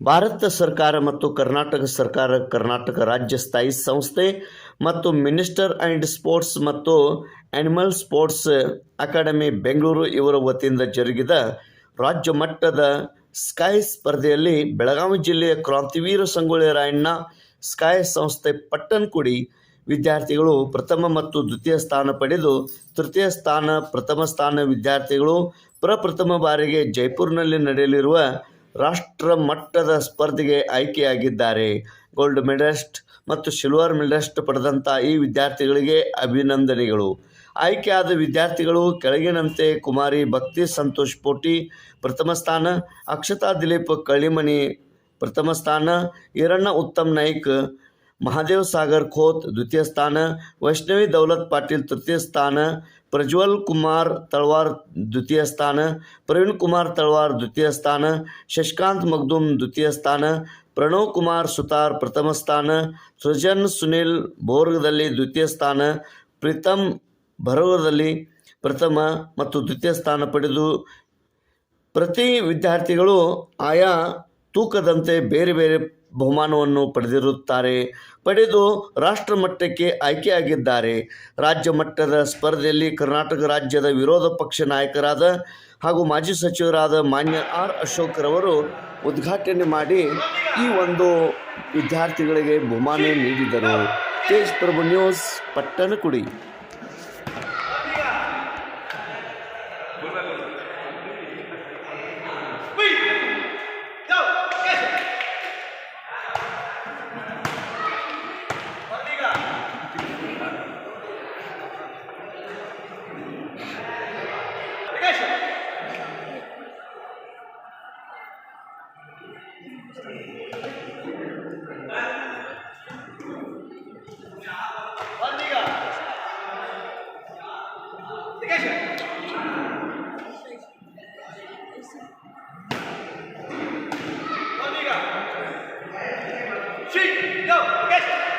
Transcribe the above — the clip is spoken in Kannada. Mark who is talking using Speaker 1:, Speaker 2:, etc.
Speaker 1: ಭಾರತ ಸರ್ಕಾರ ಮತ್ತು ಕರ್ನಾಟಕ ಸರ್ಕಾರ, ಕರ್ನಾಟಕ ರಾಜ್ಯ ಸ್ಥಾಯಿ ಸಂಸ್ಥೆ ಮತ್ತು ಮಿನಿಸ್ಟರ್ ಆ್ಯಂಡ್ ಸ್ಪೋರ್ಟ್ಸ್ ಮತ್ತು ಆ್ಯನಿಮಲ್ ಸ್ಪೋರ್ಟ್ಸ್ ಅಕಾಡೆಮಿ ಬೆಂಗಳೂರು ಇವರ ವತಿಯಿಂದ ಜರುಗಿದ ರಾಜ್ಯ ಮಟ್ಟದ ಸ್ಕೈ ಸ್ಪರ್ಧೆಯಲ್ಲಿ ಬೆಳಗಾವಿ ಜಿಲ್ಲೆಯ ಕ್ರಾಂತಿವೀರ ಸಂಗೊಳ್ಳಿ ರಾಯಣ್ಣ ಸ್ಕೈ ಸಂಸ್ಥೆ ಪಟ್ಟನ್ಕುಡಿ ವಿದ್ಯಾರ್ಥಿಗಳು ಪ್ರಥಮ ಮತ್ತು ದ್ವಿತೀಯ ಸ್ಥಾನ ಪಡೆದು ತೃತೀಯ ಸ್ಥಾನ, ಪ್ರಥಮ ಸ್ಥಾನ ವಿದ್ಯಾರ್ಥಿಗಳು ಪ್ರಪ್ರಥಮ ಬಾರಿಗೆ ಜೈಪುರ್ನಲ್ಲಿ ನಡೆಯಲಿರುವ ರಾಷ್ಟ್ರ ಮಟ್ಟದ ಸ್ಪರ್ಧೆಗೆ ಆಯ್ಕೆಯಾಗಿದ್ದಾರೆ. ಗೋಲ್ಡ್ ಮೆಡಲಿಸ್ಟ್ ಮತ್ತು ಸಿಲ್ವರ್ ಮೆಡಲಿಸ್ಟ್ ಪಡೆದಂಥ ಈ ವಿದ್ಯಾರ್ಥಿಗಳಿಗೆ ಅಭಿನಂದನೆಗಳು. ಆಯ್ಕೆಯಾದ ವಿದ್ಯಾರ್ಥಿಗಳು ಕೆಳಗಿನಂತೆ ಕುಮಾರಿ, ಭಕ್ತಿ, ಸಂತೋಷ್ ಪೋಟಿ, ಪ್ರಥಮ ಸ್ಥಾನ, ಅಕ್ಷತಾ ದಿಲೀಪ್ ಕಳ್ಳಿಮನಿ ಪ್ರಥಮ ಸ್ಥಾನ, ಈರಣ್ಣ ಉತ್ತಮ್ ನಾಯ್ಕ್ ಮಹಾದೇವ್ ಸಾಗರ್ ಖೋತ್ ದ್ವಿತೀಯ ಸ್ಥಾನ, ವೈಷ್ಣವಿ ದೌಲತ್ ಪಾಟೀಲ್ ತೃತೀಯ ಸ್ಥಾನ, ಪ್ರಜ್ವಲ್ ಕುಮಾರ್ ತಳವಾರ್ ದ್ವಿತೀಯ ಸ್ಥಾನ, ಪ್ರವೀಣ್ ಕುಮಾರ್ ತಳವಾರ್ ದ್ವಿತೀಯ ಸ್ಥಾನ, ಶಶಿಕಾಂತ್ ಮಗ್ದುಮ್ ದ್ವಿತೀಯ ಸ್ಥಾನ, ಪ್ರಣವ್ ಕುಮಾರ್ ಸುತಾರ್ ಪ್ರಥಮ ಸ್ಥಾನ, ಸೃಜನ್ ಸುನಿಲ್ ಬೋರ್ಗದಲ್ಲಿ ದ್ವಿತೀಯ ಸ್ಥಾನ ಪ್ರೀತಮ್ ಭರವದಲ್ಲಿ ಪ್ರಥಮ ಮತ್ತು ದ್ವಿತೀಯ ಸ್ಥಾನ ಪಡೆದು ಪ್ರತಿ ವಿದ್ಯಾರ್ಥಿಗಳು ಆಯಾ ತೂಕದಂತೆ ಬೇರೆ ಬೇರೆ ಬಹುಮಾನವನ್ನು ಪಡೆದಿರುತ್ತಾರೆ. ಪಡೆದು ರಾಷ್ಟ್ರ ಮಟ್ಟಕ್ಕೆ ಆಯ್ಕೆಯಾಗಿದ್ದಾರೆ. ರಾಜ್ಯ ಮಟ್ಟದ ಸ್ಪರ್ಧೆಯಲ್ಲಿ ಕರ್ನಾಟಕ ರಾಜ್ಯದ ವಿರೋಧ ಪಕ್ಷ ನಾಯಕರಾದ ಹಾಗೂ ಮಾಜಿ ಸಚಿವರಾದ ಮಾನ್ಯ ಆರ್ ಅಶೋಕ್ರವರು ಉದ್ಘಾಟನೆ ಮಾಡಿ ಈ ಒಂದು ವಿದ್ಯಾರ್ಥಿಗಳಿಗೆ ಬಹುಮಾನ ನೀಡಿದರು. Tej Prabhu news, Pattanakudi.
Speaker 2: Sheep, go, get it.